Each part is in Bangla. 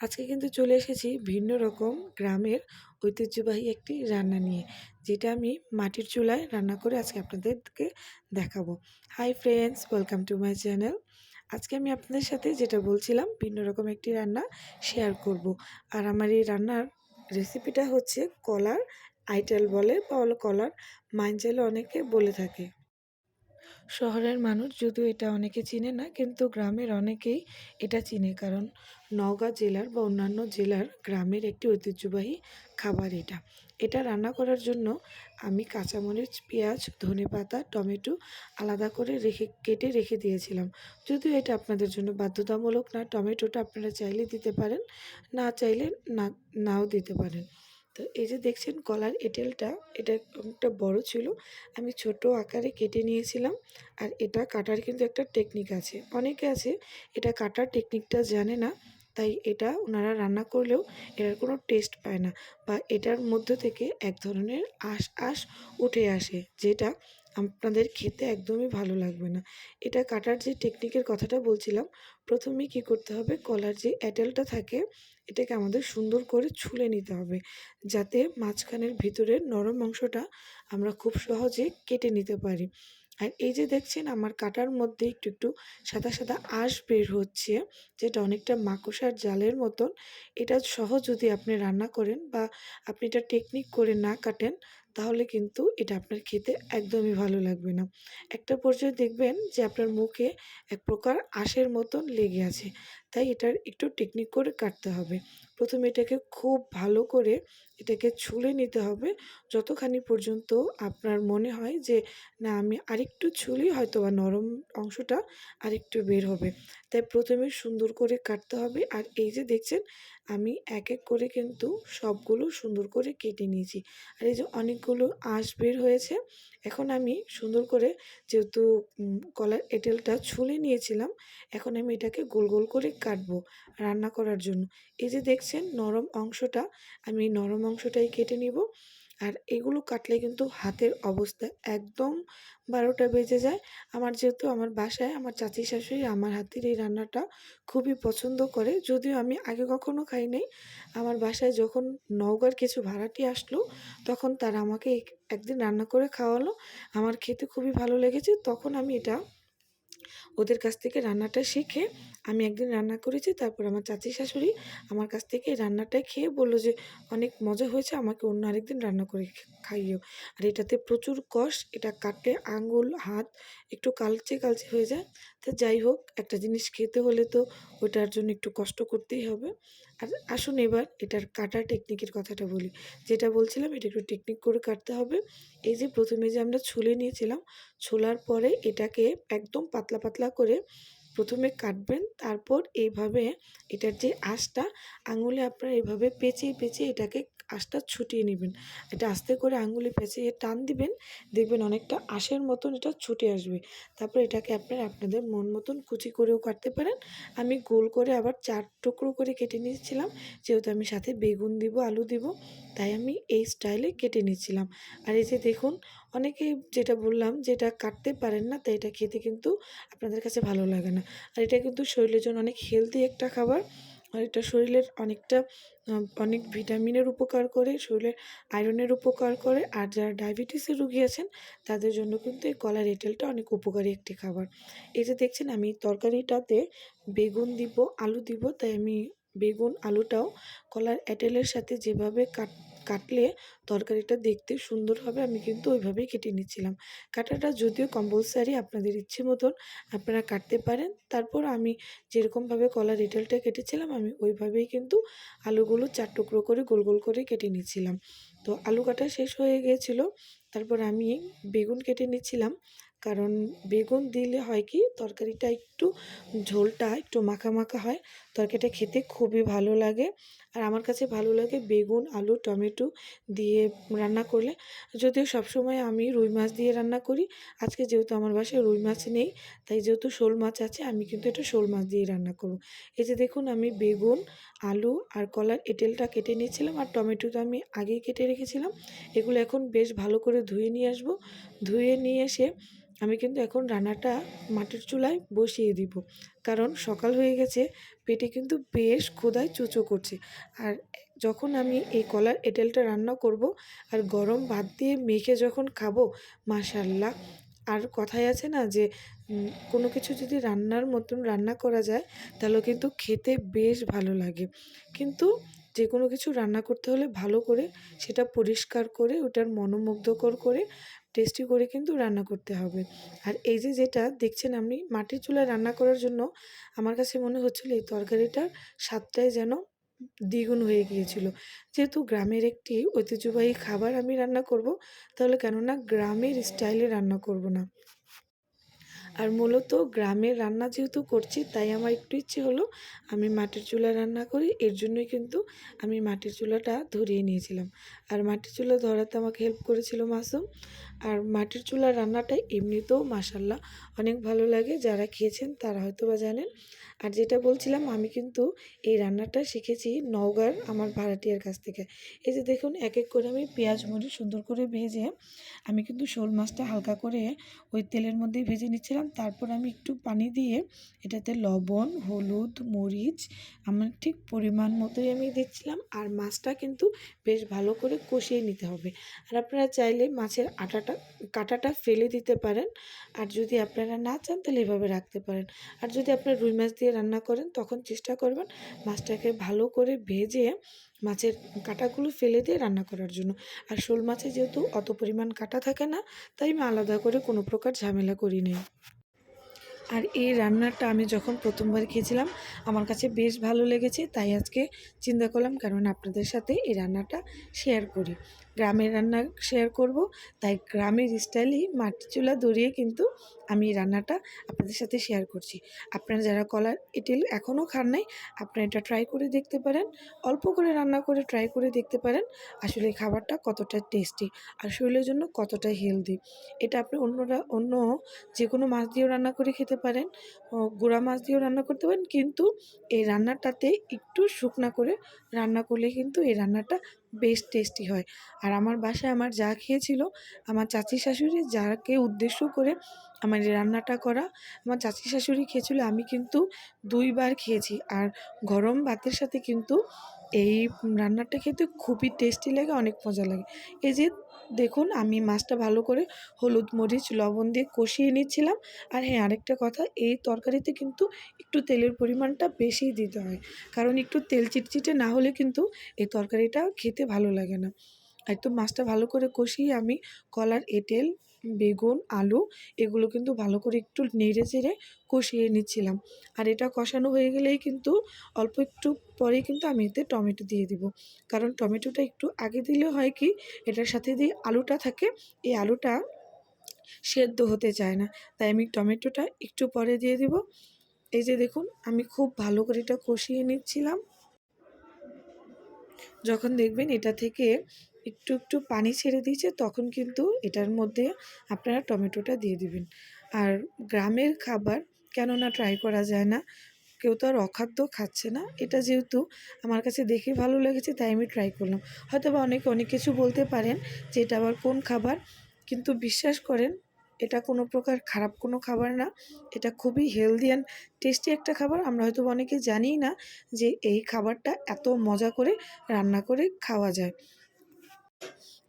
আজকে কিন্তু চলে এসেছি ভিন্ন রকম গ্রামের ঐতিহ্যবাহী একটি রান্না নিয়ে, যেটা আমি মাটির চুলায় রান্না করে আজকে আপনাদেরকে দেখাবো। Hi friends welcome to my channel আজকে আমি আপনাদের সাথে যেটা বলছিলাম, ভিন্ন রকম একটি রান্না শেয়ার করব। আর আমার এই রান্নার রেসিপিটা হচ্ছে কলার, আইটেল বলে বা কলার মাইঞ্জেলে অনেকে বলে থাকে। শহরের মানুষ যদিও এটা অনেকে চিনে না, কিন্তু গ্রামের অনেকেই এটা চিনে। কারণ নওগাঁ জেলার বা অন্যান্য জেলার গ্রামের একটি ঐতিহ্যবাহী খাবার এটা। এটা রান্না করার জন্য আমি কাঁচামরিচ, পেঁয়াজ ধনে পাতা টমেটো আলাদা করে রেখে, কেটে রেখে দিয়েছিলাম। যদিও এটা আপনাদের জন্য বাধ্যতামূলক না, টমেটোটা আপনারা চাইলে দিতে পারেন, না চাইলে না, নাও দিতে পারেন। তো এই যে দেখছেন কলার এঁটেলটা, এটা অনেকটা বড় ছিল। আমি ছোট আকারে কেটে নিয়েছিলাম আর এটা কাটার কিন্তু একটা টেকনিক আছে। অনেকে আছে, এটা কাটার টেকনিকটা জানে না, তাই এটা ওনারা রান্না করলেও এটার কোনো টেস্ট পায় না বা এটার মধ্য থেকে এক ধরনের আশ আশ উঠে আসে, যেটা আপনাদের খেতে একদমই ভালো লাগবে না। এটা কাটার যে টেকনিকের কথাটা বলছিলাম, প্রথমেই কী করতে হবে, কলার যে অ্যাটেলটা থাকে এটাকে আমাদের সুন্দর করে ছুলে নিতে হবে। যাতে মাঝখানের ভিতরের নরম অংশটা আমরা খুব সহজে কেটে নিতে পারি। আর এই যে দেখছেন, আমার কাটার মধ্যে একটু একটু সাদা সাদা আঁশ বের হচ্ছে, যেটা অনেকটা মাকড়সার জালের মতন। এটা সহ যদি আপনি রান্না করেন বা আপনি এটা টেকনিক করে না কাটেন, তাহলে কিন্তু এটা আপনার খেতে একদমই ভালো লাগবে না। একটা পর্যায়ে দেখবেন যে আপনার মুখে এক প্রকার আঁশের মতন লেগে আছে। তাই এটার একটু টেকনিক করে কাটতে হবে। প্রথমে এটাকে খুব ভালো করে এটাকে ছুলে নিতে হবে। যতখানি পর্যন্ত আপনার মনে হয় যে, না, আমি আরেকটু ছুলি হয়তো বা নরম অংশটা আরেকটু বের হবে। তাই প্রথমে সুন্দর করে কাটতে হবে। আর এই যে দেখছেন, আমি এক এক করে কিন্তু সবগুলো সুন্দর করে কেটে নিয়েছি। আর এই যে অনেকগুলো আঁশ বের হয়েছে এখন আমি সুন্দর করে যেহেতু কলার এঁটেলটা ছুলে নিয়েছিলাম, এখন আমি এটাকে গোল গোল করে কাটবো রান্না করার জন্য। এই যে দেখছেন নরম অংশটা, আমি নরম অংশটাই কেটে নিব। আর এগুলো কাটলে কিন্তু হাতের অবস্থা একদম বারোটা বেজে যায়। আমার যেহেতু আমার বাসায়, আমার চাচি শাশুড়ি আমার হাতের এই রান্নাটা খুবই পছন্দ করে। যদিও আমি আগে কখনো খাই নাই। আমার বাসায় যখন নওগাঁর কিছু ভাড়াটি আসলো, তখন তারা আমাকে একদিন রান্না করে খাওয়ালো। আমার খেতে খুবই ভালো লেগেছে। তখন আমি এটা ওদের কাছ থেকে রান্নাটা শিখে আমি একদিন রান্না করেছি, তারপর আমার চাচি শাশুড়ি আমার কাছ থেকে রান্নাটা খেয়ে বলল যে, অনেক মজা হয়েছে, আমাকে অন্য আরেকদিন রান্না করে খাইও। আর এটাতে প্রচুর কষ, এটা কাটলে আঙুল, হাত একটু কালচে কালচে হয়ে যায়। তা যাই হোক, একটা জিনিস খেতে হলে তো ওটার জন্য একটু কষ্ট করতেই হবে। আর আসুন এবার এটার কাটার টেকনিকের কথাটা বলি। যেটা বলছিলাম, এটা একটু টেকনিক করে কাটতে হবে। এই যে প্রথমে যে আমরা ছুলে নিয়েছিলাম, ছোলার পরে এটাকে একদম পাতলা পাতলা করে প্রথমে কাটবেন। তারপর এইভাবে এটার যে আঁশটা, আঙুলে আপনারা এইভাবে পেঁচিয়ে পেঁচিয়ে এটাকে আঁশটা ছুটিয়ে নেবেন। এটা আস্তে করে আঙুলে পেঁচিয়ে টান দিবেন, দেখবেন অনেকটা আঁশের মতন এটা ছুটে আসবে। তারপর এটাকে আপনারা, আপনাদের মন মতন কুচি করেও কাটতে পারেন। আমি গোল করে আবার চার টুকরো করে কেটে নিয়েছিলাম, যেহেতু আমি সাথে বেগুন দিব, আলু দিব, তাই আমি এই স্টাইলে কেটে নিয়েছিলাম। আর এই যে দেখুন, অনেকে যেটা বললাম যেটা কাটতে পারেন না, তাই এটা খেতে কিন্তু আপনাদের কাছে ভালো লাগে না। আর এটা কিন্তু শরীরের জন্য অনেক হেলদি একটা খাবার। আর এটা শরীরের অনেকটা অনেক ভিটামিনের উপকার করে, শরীরের আয়রনের উপকার করে। আর যারা ডায়াবেটিসের রুগী আছেন, তাদের জন্য কিন্তু এই কলার এঁটেলটা অনেক উপকারী একটি খাবার। যে দেখছেন, আমি তরকারিটাতে বেগুন দিব, আলু দিব, তাই আমি বেগুন, আলুটাও কলার এঁটেলের সাথে যেভাবে কাট, কাটলে তরকারিটা দেখতে সুন্দর হবে, আমি কিন্তু ওইভাবেই কেটে নিচ্ছিলাম। কাটাটা যদিও কম্পালসারি আপনাদের ইচ্ছে মতন আপনারা কাটতে পারেন, তারপর আমি যেরকমভাবে কলার রিটেলটা কেটেছিলাম, আমি ওইভাবেই কিন্তু আলুগুলো চার টুকরো করে গোল গোল করে কেটে নিচ্ছিলাম। তো আলু কাটা শেষ হয়ে গিয়েছিল, তারপর আমি বেগুন কেটে নিচ্ছিলাম। কারণ বেগুন দিলে হয় কি, তরকারিটা একটু ঝোলটা একটু মাখা মাখা হয়, তরকারিটা খেতে খুবই ভালো লাগে। আর আমার কাছে ভালো লাগে বেগুন, আলু, টমেটো দিয়ে রান্না করলে। যদিও সবসময় আমি রুই মাছ দিয়ে রান্না করি, আজকে যেহেতু আমার বাসায় রুই মাছ নেই, তাই যেহেতু শোল মাছ আছে, আমি কিন্তু এটা শোল মাছ দিয়ে রান্না করব। এই যে দেখুন আমি বেগুন, আলু আর কলার এঁটেলটা কেটে নিয়েছিলাম, আর টমেটো তো আমি আগেই কেটে রেখেছিলাম। এগুলো এখন বেশ ভালো করে ধুয়ে নিয়ে আসব। ধুয়ে নিয়ে এসে আমি কিন্তু এখন রান্নাটা মাটির চুলায় বসিয়ে দিব। কারণ সকাল হয়ে গেছে, পেটে কিন্তু বেশ ক্ষুধায় চুচো করছে। আর যখন আমি এই কলার এঁটেলটা রান্না করব আর গরম ভাত দিয়ে মেখে যখন খাব, মাশাল্লাহ। আর কথাই আছে না যে কোনো কিছু যদি রান্নার মতন রান্না করা যায়, তাহলে কিন্তু খেতে বেশ ভালো লাগে। কিন্তু যে কোনো কিছু রান্না করতে হলে ভালো করে সেটা পরিষ্কার করে, ওটার মনোমুগ্ধকর করে টেস্টি করে কিন্তু রান্না করতে হবে। আর এই যে যেটা দেখছেন আপনি, মাটির চুলায় রান্না করার জন্য আমার কাছে মনে হচ্ছিল এই তরকারিটার স্বাদটাই যেন দ্বিগুণ হয়ে গিয়েছিল। যেহেতু গ্রামের একটি ঐতিহ্যবাহী খাবার আমি রান্না করব, তাহলে কেননা গ্রামের স্টাইলে রান্না করব না। আর মূলত গ্রামের রান্না যেহেতু করছি, তাই আমার একটু ইচ্ছে হলো আমি মাটির চুলা রান্না করি, এর জন্যই কিন্তু আমি মাটির চুলাটা ধরিয়ে নিয়েছিলাম। আর মাটির চুলা ধরাতে আমাকে হেল্প করেছিল মাসুম। আর মাটির চুলার রান্নাটা এমনিতেও মাসাল্লাহ অনেক ভালো লাগে। যারা খেয়েছেন তারা হয়তো বা জানেন। আর যেটা বলছিলাম, আমি কিন্তু এই রান্নাটা শিখেছি নওগাঁর আমার ভাড়াটিয়ার কাছ থেকে। এই যে দেখুন এক এক করে আমি পেঁয়াজ মরিচ সুন্দর করে ভেজে আমি কিন্তু শোল মাছটা হালকা করে ওই তেলের মধ্যেই ভেজে নিচ্ছিলাম। তারপর আমি একটু পানি দিয়ে এটাতে লবণ, হলুদ, মরিচ আমার ঠিক পরিমাণ মতোই আমি দিচ্ছিলাম। আর মাছটা কিন্তু বেশ ভালো করে কষিয়ে নিতে হবে। আর আপনারা চাইলে মাছের আটাটা কাঁটাটা ফেলে দিতে পারেন। আর যদি আপনারা না চান তাহলে এভাবে রাখতে পারেন। আর যদি আপনারা রুই মাছ দিয়ে রান্না করেন, তখন চেষ্টা করবেন মাছটাকে ভালো করে ভেজে মাছের কাঁটাগুলো ফেলে দিয়ে রান্না করার জন্য। আর শোল মাছে যেহেতু অত পরিমাণ কাঁটা থাকে না, তাই আমি আলাদা করে কোনো প্রকার ঝামেলা করি নাই। আর এই রান্নাটা আমি যখন প্রথমবার খেয়েছিলাম, আমার কাছে বেশ ভালো লেগেছে, তাই আজকে চিন্তা করলাম কারণ আপনাদের সাথে এই রান্নাটা শেয়ার করি। গ্রামের রান্না শেয়ার করব। তাই গ্রামের স্টাইলেই মাটি চুলা ধরিয়ে কিন্তু আমি রান্নাটা আপনাদের সাথে শেয়ার করছি। আপনারা যারা কলার, এটেল এখনও খান নাই, আপনারা এটা ট্রাই করে দেখতে পারেন। অল্প করে রান্না করে ট্রাই করে দেখতে পারেন। আসলে খাবারটা কতটা টেস্টি আর শরীরের জন্য কতটা হেলদি এটা আপনি অন্যরা, অন্য যে কোনো মাছ দিয়েও রান্না করে খেতে পারেন। গুঁড়া মাছ দিয়েও রান্না করতে পারেন। কিন্তু এই রান্নাটাতে একটু শুকনা করে রান্না করলে কিন্তু এই রান্নাটা বেশ টেস্টি হয়। আর আমার বাসায় আমার যা খেয়েছিল, আমার চাচি শাশুড়ি যাকে উদ্দেশ্য করে আমার রান্নাটা করা, আমার চাচি শাশুড়ি খেয়েছিল, আমি কিন্তু দুইবার খেয়েছি। আর গরম ভাতের সাথে কিন্তু এই রান্নাটা খেতে খুবই টেস্টি লাগে, অনেক মজা লাগে। এই যে দেখুন, আমি মাছটা ভালো করে হলুদ মরিচ, লবণ দিয়ে কষিয়ে নিচ্ছিলাম। আর হ্যাঁ আরেকটা কথা, এই তরকারিতে কিন্তু একটু তেলের পরিমাণটা বেশি দিতে হয়। কারণ একটু তেল চিটচিটে না হলে কিন্তু এই তরকারিটা খেতে ভালো লাগে না। তো মাছটা ভালো করে কষিয়ে আমি কলার এঁটেল বেগুন, আলু এগুলো কিন্তু ভালো করে একটু নেড়ে চেড়ে কষিয়ে নিচ্ছিলাম। আর এটা কষানো হয়ে গেলেই কিন্তু অল্প একটু পরেই কিন্তু আমি এতে টমেটো দিয়ে দিব। কারণ টমেটোটা একটু আগে দিলে হয় কি, এটার সাথে দিয়ে আলুটা থাকে, এই আলুটা সেদ্ধ হতে চায় না। তাই আমি টমেটোটা একটু পরে দিয়ে দিব। এই যে দেখুন, আমি খুব ভালো করে এটা কষিয়ে নিচ্ছিলাম। যখন দেখবেন এটা থেকে একটু একটু পানি ছেড়ে দিয়েছে, তখন কিন্তু এটার মধ্যে আপনারা টমেটোটা দিয়ে দিবেন। আর গ্রামের খাবার কেননা ট্রাই করা যায় না, কেউ তো আর অখাদ্য খাচ্ছে না। এটা যেহেতু আমার কাছে দেখে ভালো লেগেছে, তাই আমি ট্রাই করলাম। হয়তো বা অনেকে অনেক কিছু বলতে পারেন যে এটা আবার কোন খাবার, কিন্তু বিশ্বাস করেন, এটা কোনো প্রকার খারাপ কোনো খাবার না। এটা খুবই হেলদি অ্যান্ড টেস্টি একটা খাবার। আমরা হয়তো অনেকে জানিই না যে এই খাবারটা এত মজা করে রান্না করে খাওয়া যায়।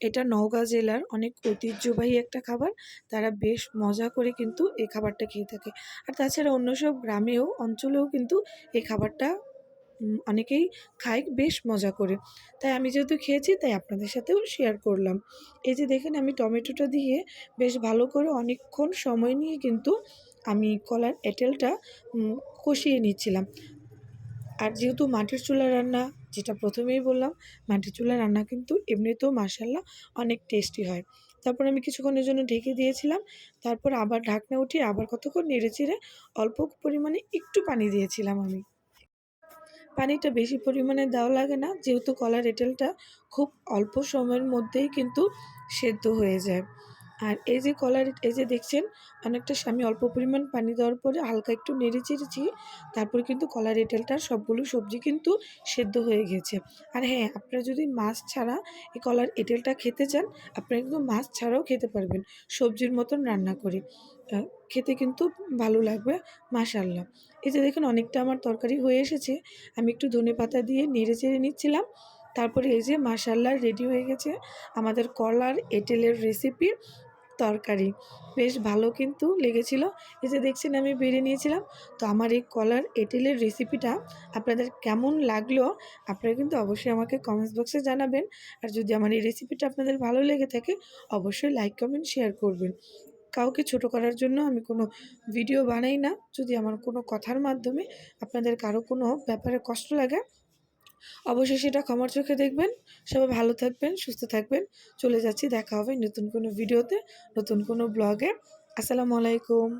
এটা নওগাঁ জেলার অনেক ঐতিহ্যবাহী একটা খাবার। তারা বেশ মজা করে কিন্তু এই খাবারটা খেয়ে থাকে। আর তাছাড়া অন্য সব গ্রামেও, অঞ্চলেও কিন্তু এই খাবারটা অনেকেই খায়, বেশ মজা করে। তাই আমি যেহেতু খেয়েছি, তাই আপনাদের সাথেও শেয়ার করলাম। এই যে দেখেন, আমি টমেটোটা দিয়ে বেশ ভালো করে অনেকক্ষণ সময় নিয়ে কিন্তু আমি কলার এঁটেলটা কষিয়ে নিচ্ছিলাম। আর যেহেতু মাটির চুলা রান্না যেটা প্রথমেই বললাম, মাটির চুলা রান্না কিন্তু এমনিতেও মাসাল্লাহ অনেক টেস্টি হয়। তারপর আমি কিছুক্ষণের জন্য ঢেকে দিয়েছিলাম, তারপর আবার ঢাকনা উঠিয়ে আবার কতক্ষণ নেড়ে চেড়ে অল্প পরিমাণে একটু পানি দিয়েছিলাম আমি। পানিটা বেশি পরিমাণে দেওয়া লাগে না, যেহেতু কলার এঁটেলটা খুব অল্প সময়ের মধ্যেই কিন্তু সেদ্ধ হয়ে যায়। আর এই যে কলার, এই যে দেখছেন, অনেকটা আমি অল্প পরিমাণ পানি দেওয়ার পরে হালকা একটু নেড়ে চেড়েছি, তারপর কিন্তু কলার এঁটেলটার সবগুলো সবজি কিন্তু সেদ্ধ হয়ে গেছে। আর হ্যাঁ আপনারা যদি মাছ ছাড়া এই কলার এঁটেলটা খেতে চান, আপনারা কিন্তু মাছ ছাড়াও খেতে পারবেন, সবজির মতন রান্না করে। খেতে কিন্তু ভালো লাগবে মাশাল্লাহ এই যে দেখুন, অনেকটা আমার তরকারি হয়ে এসেছে, আমি একটু ধনে পাতা দিয়ে নেড়ে চেড়ে নিচ্ছিলাম, তারপরে এই যে মাসাল্লা রেডি হয়ে গেছে, আমাদের কলার এঁটেলের রেসিপির তরকারি। বেশ ভালো কিন্তু লেগেছিল। এই যে দেখছেন আমি বেড়ে নিয়েছিলাম। তো আমার এই কলার এঁটেলের রেসিপিটা আপনাদের কেমন লাগল আপনারা কিন্তু অবশ্যই আমাকে কমেন্টস বক্সে জানাবেন। আর যদি আমার এই রেসিপিটা আপনাদের ভালো লেগে থাকে, অবশ্যই লাইক কমেন্ট শেয়ার করবেন। কাউকে ছোট করার জন্য আমি কোনো ভিডিও বানাই না। যদি আমার কোনো কথার মাধ্যমে আপনাদের কারও কোনো ব্যাপারে কষ্ট লাগে অবশ্যই সেটা ক্ষমার চোখে দেখবেন। সবাই ভালো থাকবেন, সুস্থ থাকবেন। চলে যাচ্ছি, দেখা হবে নতুন কোনো ভিডিওতে, নতুন কোনো ব্লগে। আসসালামু আলাইকুম।